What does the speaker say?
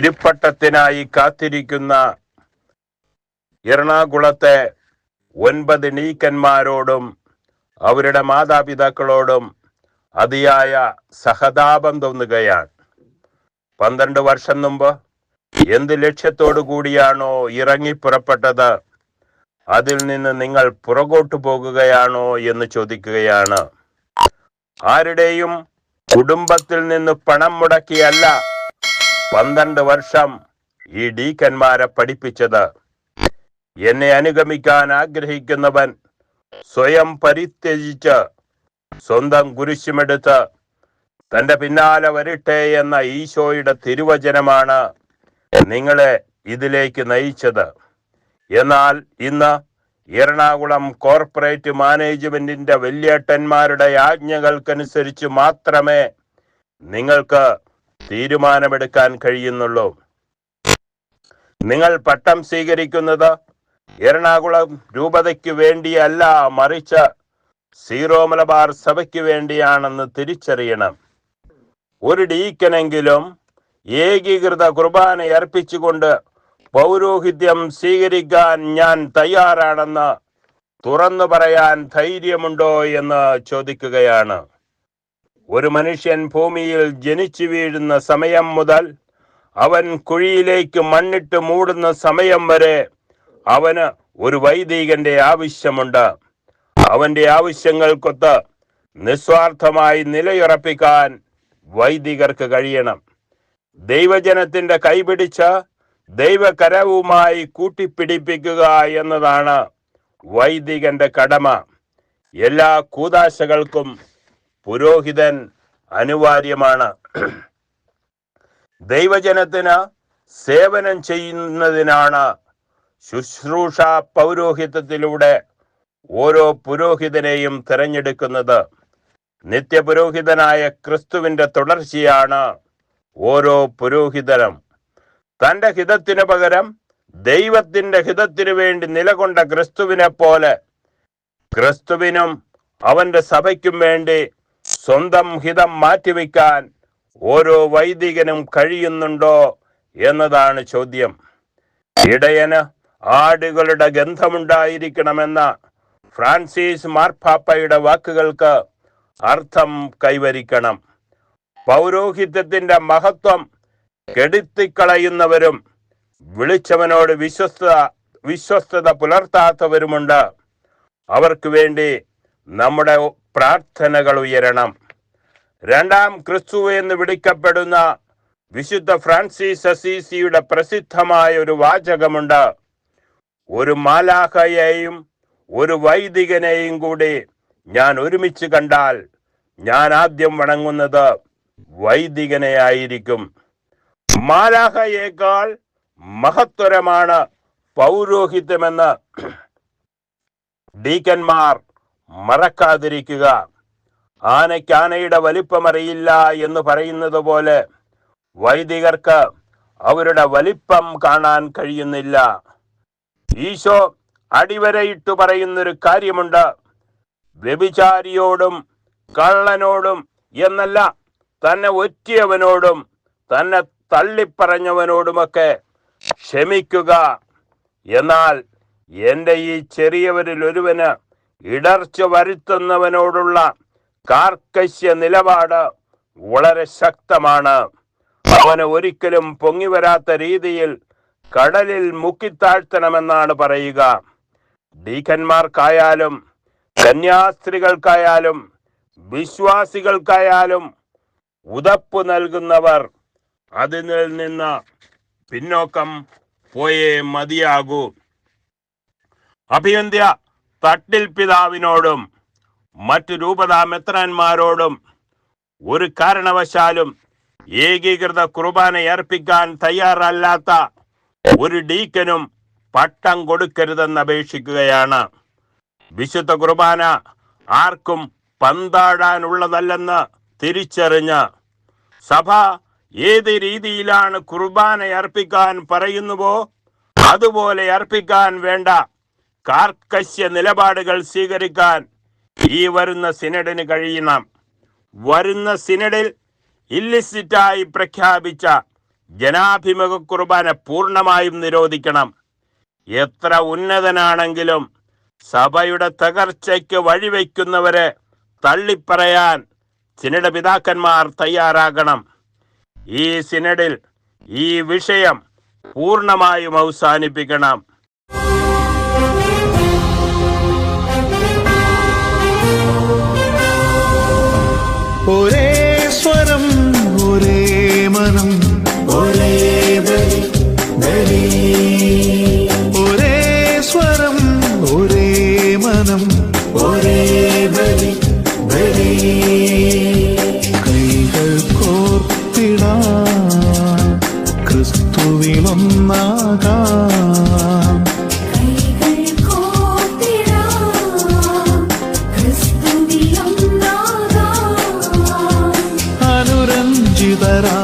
തിരുപ്പട്ടത്തിനായി കാത്തിരിക്കുന്ന എറണാകുളത്തെ ഒൻപത് നീക്കന്മാരോടും അവരുടെ മാതാപിതാക്കളോടും അതിയായ സഹതാപം തോന്നുകയാണ്. പന്ത്രണ്ട് വർഷം മുമ്പ് എന്ത് ലക്ഷ്യത്തോടു കൂടിയാണോ ഇറങ്ങി പുറപ്പെട്ടത്? അതിൽ നിന്ന് നിങ്ങൾ പുറകോട്ടു പോകുകയാണോ എന്ന് ചോദിക്കുകയാണ്. ആരുടെയും കുടുംബത്തിൽ നിന്ന് പണം മുടക്കിയല്ല പന്ത്രണ്ട് വർഷം ഈ ഡീക്കന്മാരെ പഠിപ്പിച്ചത്. എന്നെ അനുഗമിക്കാൻ ആഗ്രഹിക്കുന്നവൻ സ്വയം പരിത്യജിച്ച് സ്വന്തം കുരിശുമെടുത്ത് തന്റെ പിന്നാലെ വരട്ടെ എന്ന ഈശോയുടെ തിരുവചനമാണ് നിങ്ങളെ ഇതിലേക്ക് നയിച്ചത്. എന്നാൽ ഇന്ന് എറണാകുളം കോർപ്പറേറ്റ് മാനേജ്മെന്റിന്റെ വലിയേട്ടന്മാരുടെ ആജ്ഞകൾക്കനുസരിച്ച് മാത്രമേ നിങ്ങൾക്ക് തീരുമാനമെടുക്കാൻ കഴിയുന്നുള്ളൂ. നിങ്ങൾ പട്ടം സ്വീകരിക്കുന്നത് എറണാകുളം രൂപതയ്ക്ക് വേണ്ടിയല്ല മറിച്ച് സീറോ മലബാർ സഭയ്ക്ക് വേണ്ടിയാണെന്ന് തിരിച്ചറിയണം. ഒരു ഡീക്കനെങ്കിലും ഏകീകൃത കുർബാന അർപ്പിച്ചുകൊണ്ട് പൗരോഹിത്യം സ്വീകരിക്കാൻ ഞാൻ തയ്യാറാണെന്ന് തുറന്നു പറയാൻ ധൈര്യമുണ്ടോ എന്ന് ചോദിക്കുകയാണ്. ഒരു മനുഷ്യൻ ഭൂമിയിൽ ജനിച്ചു വീഴുന്ന സമയം മുതൽ അവൻ കുഴിയിലേക്ക് മണ്ണിട്ട് മൂടുന്ന സമയം വരെ അവന് ഒരു വൈദികന്റെ ആവശ്യമുണ്ട്. അവന്റെ ആവശ്യങ്ങൾക്കൊത്ത് നിസ്വാർത്ഥമായി നിലയുറപ്പിക്കാൻ വൈദികർക്ക് കഴിയണം. ദൈവജനത്തിന്റെ കൈപിടിച്ച് ദൈവകരവുമായി കൂട്ടിപ്പിടിപ്പിക്കുക എന്നതാണ് വൈദികന്റെ കടമ. എല്ലാ കൂതാശകൾക്കും പുരോഹിതൻ അനിവാര്യമാണ്. ദൈവജനത്തിന് സേവനം ചെയ്യുന്നതിനാണ് ശുശ്രൂഷ പൗരോഹിത്വത്തിലൂടെ ഓരോ പുരോഹിതനെയും തിരഞ്ഞെടുക്കുന്നത്. നിത്യപുരോഹിതനായ ക്രിസ്തുവിന്റെ തുടർച്ചയാണ് ഓരോ പുരോഹിതനും. തന്റെ ഹിതത്തിനു പകരം ദൈവത്തിന്റെ ഹിതത്തിനു വേണ്ടി നിലകൊണ്ട ക്രിസ്തുവിനെ പോലെ ക്രിസ്തുവിനും അവന്റെ സഭയ്ക്കും വേണ്ടി സ്വന്തം ഹിതം മാറ്റിവെക്കാൻ ഓരോ വൈദികനും കഴിയുന്നുണ്ടോ എന്നതാണ് ചോദ്യം. ഇടയന് ആടുകളുടെ ഗന്ധമുണ്ടായിരിക്കണമെന്ന ഫ്രാൻസിസ് മാർപ്പാപ്പയുടെ വാക്കുകൾക്ക് അർത്ഥം കൈവരിക്കണം. പൗരോഹിത്യത്തിന്റെ മഹത്വം കെടുത്തിക്കളയുന്നവരും വിളിച്ചവനോട് വിശ്വസ്ത വിശ്വസ്തത പുലർത്താത്തവരുമുണ്ട്. അവർക്ക് വേണ്ടി നമ്മുടെ പ്രാർത്ഥനകൾ ഉയരണം രണ്ടാം ക്രിസ്തു എന്ന് വിളിക്കപ്പെടുന്ന വിശുദ്ധ ഫ്രാൻസിസ് അസീസിയുടെ പ്രസിദ്ധമായ ഒരു വാചകമുണ്ട്. ഒരു മാലാഹയെയും ഒരു വൈദികനെയും കൂടി ഞാൻ ഒരുമിച്ച് കണ്ടാൽ ഞാൻ ആദ്യം വണങ്ങുന്നത് വൈദികനെ ആയിരിക്കും. മാലാഹയേക്കാൾ മഹത്വരമാണ് പൗരോഹിത്യമെന്ന് ഡീക്കന്മാർ മറക്കാതിരിക്കുക. ആനയ്ക്ക് ആനയുടെ വലിപ്പമറിയില്ല എന്ന് പറയുന്നത് പോലെ വൈദികർക്ക് അവരുടെ വലിപ്പം കാണാൻ കഴിയുന്നില്ല. ഈശോ അടിവരയിട്ടു പറയുന്നൊരു കാര്യമുണ്ട്. വ്യഭിചാരിയോടും കള്ളനോടും എന്നല്ല തന്നെ ഒറ്റിയവനോടും തന്നെ തള്ളിപ്പറഞ്ഞവനോടുമൊക്കെ ക്ഷമിക്കുക. എന്നാൽ എന്റെ ഈ ചെറിയവരിൽ ഒരുവന് ഇടർച്ച വരുത്തുന്നവനോടുള്ള കാർക്കശ്യ നിലപാട് വളരെ ശക്തമാണ്. അവന് ഒരിക്കലും പൊങ്ങി വരാത്ത രീതിയിൽ കടലിൽ മുക്കിത്താഴ്ത്തണമെന്നാണ് പറയുക. ഡീക്കന്മാർക്കായാലും കന്യാസ്ത്രീകൾക്കായാലും വിശ്വാസികൾക്കായാലും ഉതപ്പ് നൽകുന്നവർ അതിൽ നിന്ന് പിന്നോക്കം പോയേ മതിയാകൂ. അഭിയന്ത്യ തട്ടിൽ പിതാവിനോടും മറ്റു രൂപതാ മെത്രാന്മാരോടും ഒരു കാരണവശാലും ഏകീകൃത കുർബാന അർപ്പിക്കാൻ തയ്യാറല്ലാത്ത ഒരു ഡീക്കനും പട്ടം കൊടുക്കരുതെന്ന് അപേക്ഷിക്കുകയാണ്. വിശുദ്ധ കുർബാന ആർക്കും പന്താടാനുള്ളതല്ലെന്ന് തിരിച്ചറിഞ്ഞ് സഭ ഏത് രീതിയിലാണ് കുർബാന അർപ്പിക്കാൻ പറയുന്നുവോ അതുപോലെ അർപ്പിക്കാൻ വേണ്ട കാർക്കശ്യ നിലപാടുകൾ സ്വീകരിക്കാൻ ഈ വരുന്ന സിനഡിന് കഴിയണം. വരുന്ന സിനഡിൽ ഇല്ലിസിറ്റായി പ്രഖ്യാപിച്ച ജനാഭിമുഖ കുർബാന പൂർണമായും നിരോധിക്കണം. എത്ര ഉന്നതനാണെങ്കിലും സഭയുടെ തകർച്ചയ്ക്ക് വഴിവെക്കുന്നവരെ തള്ളിപ്പറയാൻ സിനഡ് പിതാക്കന്മാർ തയ്യാറാകണം. ഈ സിനഡിൽ ഈ വിഷയം പൂർണമായും അവസാനിപ്പിക്കണം. ഒരേ സ്വരം ഒരേ മനം. ഒരേ ഒരേ സ്വരം ഒരേ മനം. ഒരേ കൈകൾ കോർത്തിടാ ക്രിസ്തുവിലൊന്നാകാം वर